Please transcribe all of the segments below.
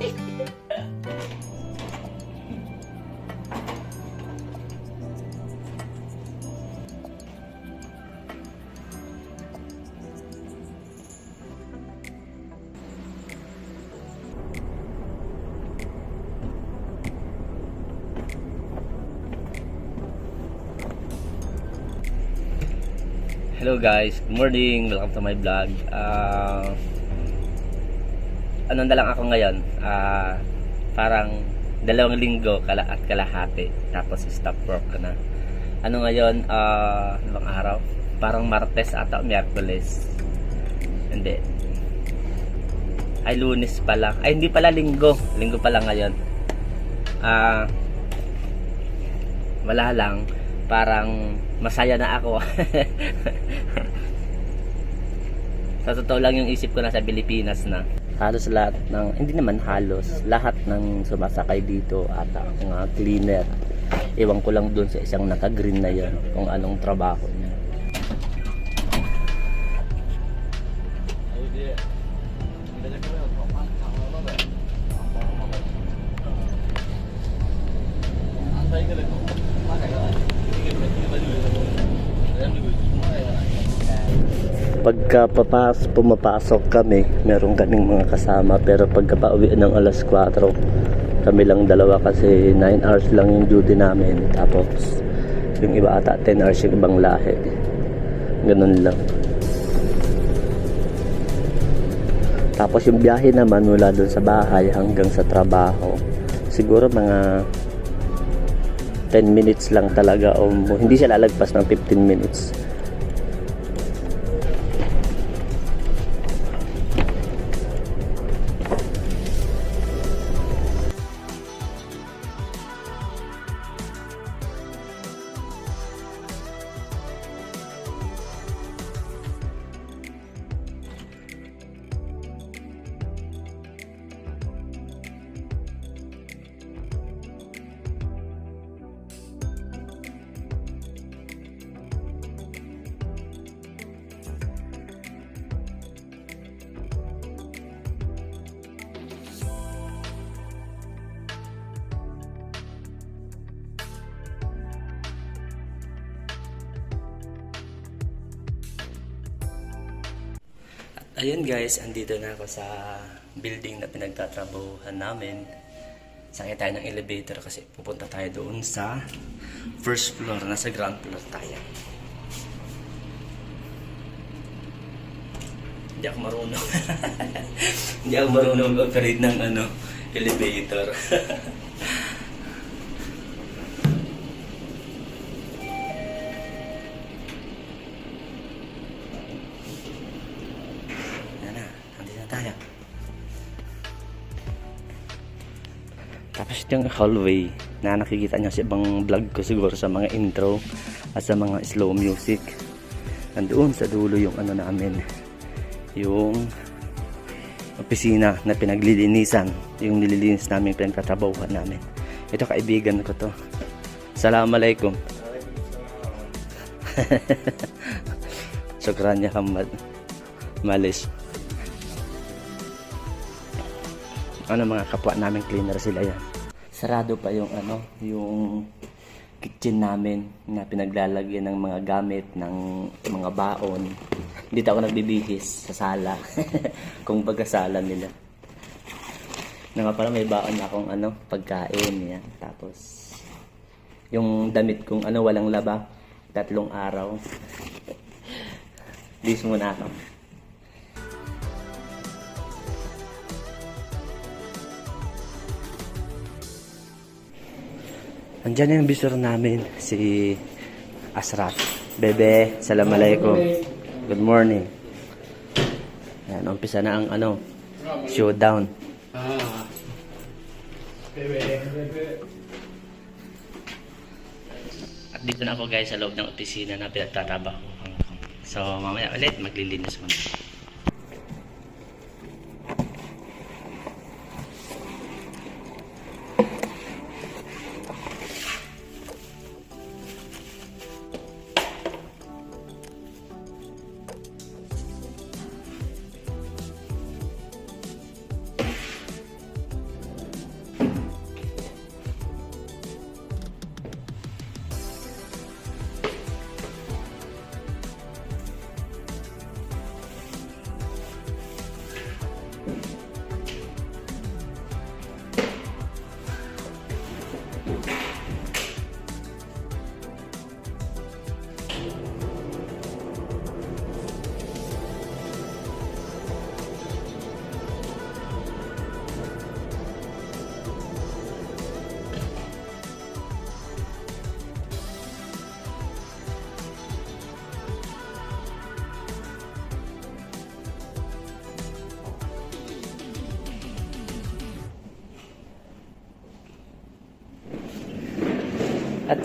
Hello guys, good morning, welcome to my vlog. Ah, ano na lang ako ngayon? Ah, parang dalawang linggo kala at kalahati tapos stop work ko na. Ano ngayon? Ah, ano araw? Parang Martes ata Miyerkules. Hindi. Ay Lunes pala. Ay hindi pala linggo. Linggo pala ngayon. Ah, wala lang parang masaya na ako sa totoo lang yung isip ko nasa Pilipinas na halos lahat ng hindi naman halos lahat ng sumasakay dito ata mga cleaner. Iwan ko lang dun sa isang naka green na yon kung anong trabaho niya pagka papas, pumapasok kami, meron kaming mga kasama. Pero pagka pauwi ng alas 4 kami lang dalawa kasi 9 hours lang yung duty namin. Tapos yung iba ata 10 hours yung ibang lahi. Ganun lang. Tapos yung biyahe naman mula dun sa bahay hanggang sa trabaho siguro mga 10 minutes lang talaga o hindi siya lalagpas ng 15 minutes Ayun guys, andito na ako sa building na pinagtatrabahuhan namin. Sakay tayo ng elevator kasi pupunta tayo doon sa first floor. Nasa ground floor tayo. Hindi ako marunong. Hindi ako marunong mag-operate ng ano, elevator. Tapos ito yung hallway na nakikita niyo sa ibang vlog ko siguro sa mga intro at sa mga slow music. Nandoon sa dulo yung ano namin, yung opisina na pinaglilinisan, yung nililinis namin pinagtatrabahuhan namin. Ito kaibigan ko to. Assalamualaikum. Sukran niya kamad. Malis. Ano mga kapwa namin cleaner sila yan. Sarado pa yung ano, yung kitchen namin na pinaglalagyan ng mga gamit ng mga baon. Dito ako nagbibihis sa sala. Kung pagkasala nila. Na nga pala may baon akong ano, pagkain yan. Tapos yung damit kong ano walang laba, tatlong araw. Dis muna ako. Andiyan yung bisor namin, si Asrat. Bebe, salam alaikum. Good morning. Yan, umpisa na ang ano, showdown. Ah. Bebe, bebe. At dito na ako guys sa loob ng opisina na pinagtatrabaho. So mamaya ulit maglilinis muna.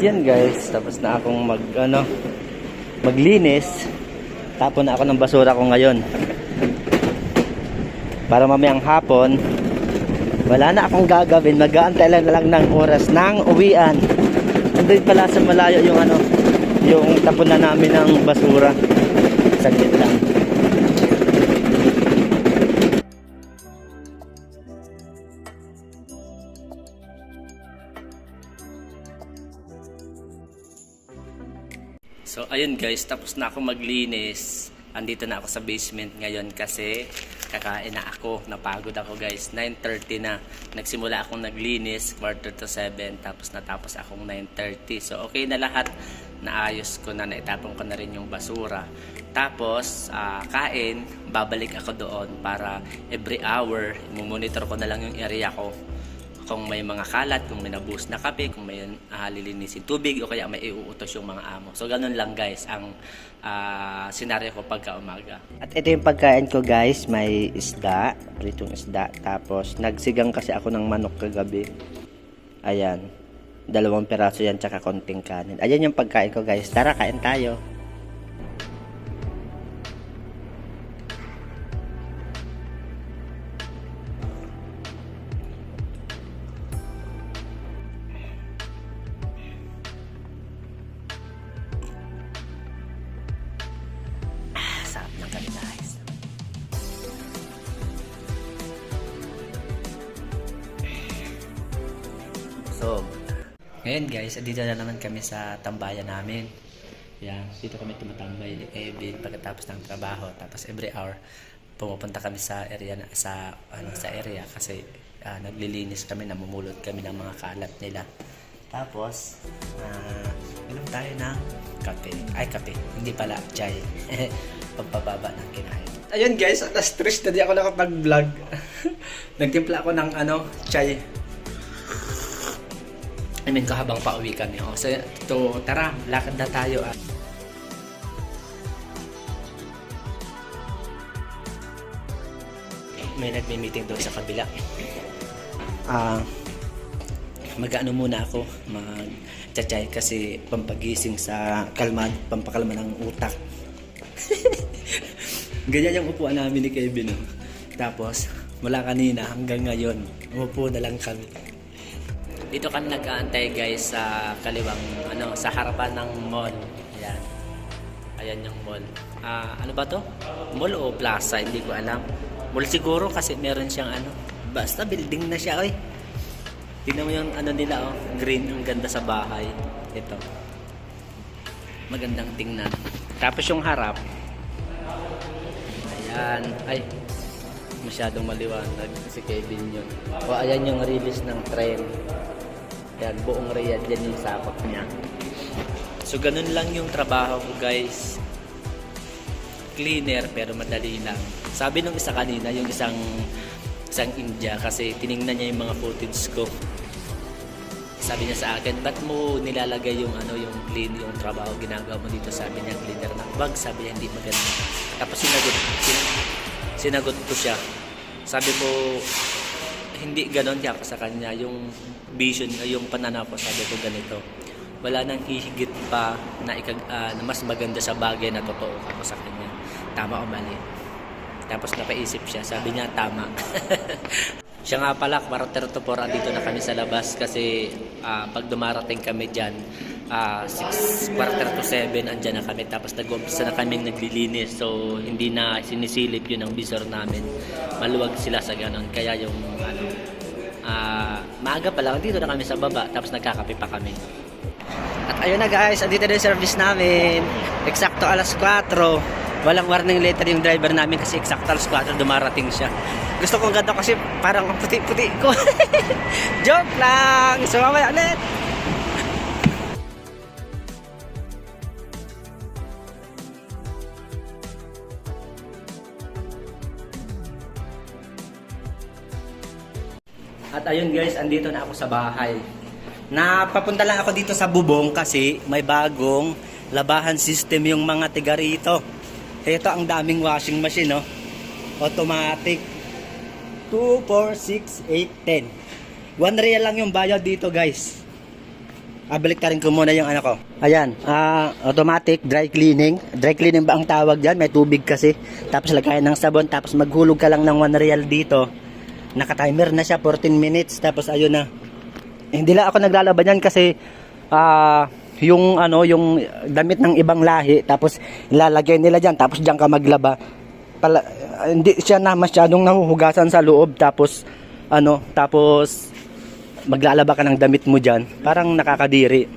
Yan guys, tapos na akong mag ano maglinis. Tapon na ako ng basura ko ngayon. Para mamayang hapon, wala na akong gagawin. Mag-aantay lang na lang ng oras ng uwian. Andun pala sa malayo yung ano, yung tapon na namin ng basura. Saglit lang. Ayun guys, tapos na ako maglinis. Andito na ako sa basement ngayon kasi kakain na ako. Napagod ako guys. 9.30 na. Nagsimula akong naglinis, quarter to 7. Tapos natapos akong 9.30. So okay na lahat. Naayos ko na, naitapon ko na rin yung basura. Tapos, ah, kain, babalik ako doon para every hour, monitor ko na lang yung area ko kung may mga kalat, kung may nabuhos na kape, kung may uh, lilinisin tubig o kaya may iuutos yung mga amo. So ganun lang guys ang ah, senaryo ko pagka umaga. At ito yung pagkain ko guys, may isda, pritong isda. Tapos nagsigang kasi ako ng manok kagabi. Ayan. Dalawang peraso yan tsaka konting kanin. Ayan yung pagkain ko guys. Tara, kain tayo. Ngayon guys, dito na naman kami sa tambayan namin. Yan, dito kami tumatambay ni Kevin pagkatapos ng trabaho. Tapos every hour, pumupunta kami sa area na, sa ano sa area kasi ah, naglilinis kami, namumulot kami ng mga kalat nila. Tapos, uh, inom tayo ng kape. Ay, kape. Hindi pala, chai. Pagpababa ng kinain. Ayun guys, alas 3 na di ako nakapag-vlog. Nagtimpla ako ng ano, chai. I mean, kahabang pauwi kami. Oh. So, to, tara, lakad na tayo. Ah. May nagme-meeting doon sa kabila. Ah, mag-ano muna ako, mag-chachay kasi pampagising sa kalma, pampakalma ng utak. Ganyan yung upuan namin ni Kevin. Oh. Tapos, mula kanina hanggang ngayon, umupo na lang kami. Dito kami nag-aantay guys sa kaliwang ano sa harapan ng mall. Ayan. Ayan yung mall. Ah, ano ba to? Mall o plaza? Hindi ko alam. Mall siguro kasi meron siyang ano. Basta building na siya, oy. Tingnan mo yung ano nila, oh. Green, ang ganda sa bahay. Ito. Magandang tingnan. Tapos yung harap. Ayan. Ay, masyadong maliwanag si Kevin yun. O ayan yung release ng train. Ayan, buong Riyadh yan yung sakop niya. So ganun lang yung trabaho ko guys. Cleaner pero madali lang. Sabi nung isa kanina, yung isang isang India kasi tiningnan niya yung mga footage ko. Sabi niya sa akin, ba't mo nilalagay yung ano yung clean yung trabaho ginagawa mo dito? Sabi niya, cleaner ng bag. Sabi niya, hindi maganda. Tapos sinagot, sin- sinagot ko siya. Sabi ko, hindi ganon kaya sa kanya. Yung vision, yung pananaw ko, sabi ko ganito. Wala nang hihigit pa na, ikag, ah, na mas maganda sa bagay na totoo ako sa kanya. Tama o mali? Tapos napaisip siya, sabi niya tama. siya nga pala, quarter to four, andito na kami sa labas kasi ah, pag dumarating kami dyan, ah, six, quarter to seven, andyan na kami. Tapos nag-umpisa na kami naglilinis. So, hindi na sinisilip yun ang visor namin. Maluwag sila sa ganon. Kaya yung, ano, ah, maaga pa lang, dito na kami sa baba. Tapos nagkakape pa kami. At ayun na guys, andito na yung service namin. Eksakto alas 4. Walang warning letter yung driver namin kasi eksakto alas 4 dumarating siya. Gusto kong ganito kasi parang ang puti-puti ko. Joke lang! So mamaya ulit! At ayun guys, andito na ako sa bahay. Napapunta lang ako dito sa bubong kasi may bagong labahan system yung mga tiga rito. Ito ang daming washing machine, no? Automatic. 2, 4, 6, 8, 10. 1 real lang yung bayad dito, guys. Ah, baliktarin ko muna yung ano ko. Ayan, ah, automatic dry cleaning. Dry cleaning ba ang tawag dyan? May tubig kasi. Tapos lagayan ng sabon. Tapos maghulog ka lang ng 1 real dito. Naka-timer na siya, 14 minutes. Tapos ayun na. Eh, hindi lang ako naglalaban yan kasi ah, yung ano, yung damit ng ibang lahi. Tapos ilalagay nila dyan. Tapos dyan ka maglaba. Pala, hindi siya na masyadong nahuhugasan sa loob. Tapos ano, tapos maglalaba ka ng damit mo diyan, parang nakakadiri.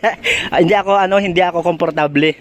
Hindi ako ano, hindi ako komportable.